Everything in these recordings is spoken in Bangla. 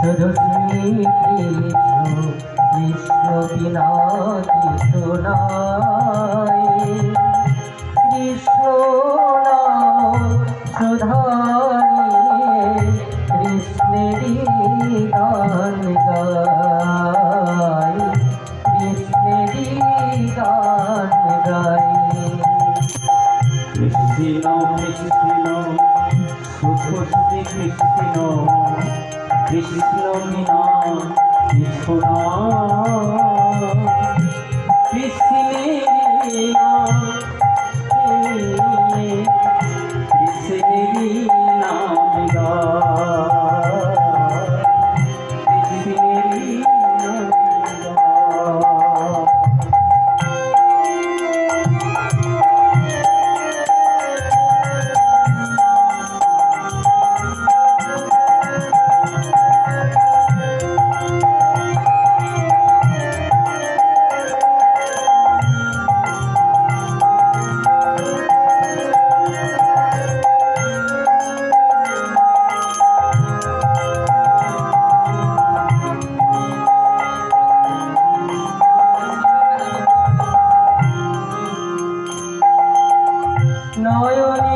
শুধু শ্রী কৃষ্ণ কৃষ্ণ বিনা কৃষ্ণ নাই কৃষ্ণ নাম সুধারিয়ে কৃষ্ণেরই গান গাই কৃষ্ণেরই গান কৃষ্ণ কৃষ্ণ সুখ শ্রী কৃষ্ণ। কৃষ্ণ বিনা কিছু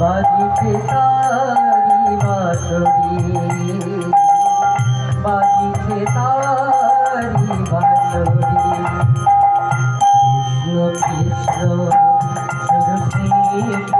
বাজিতে তারি বাসরি। বাজিতে তারি বাসরি। কৃষ্ণ কৃষ্ণ সুরসী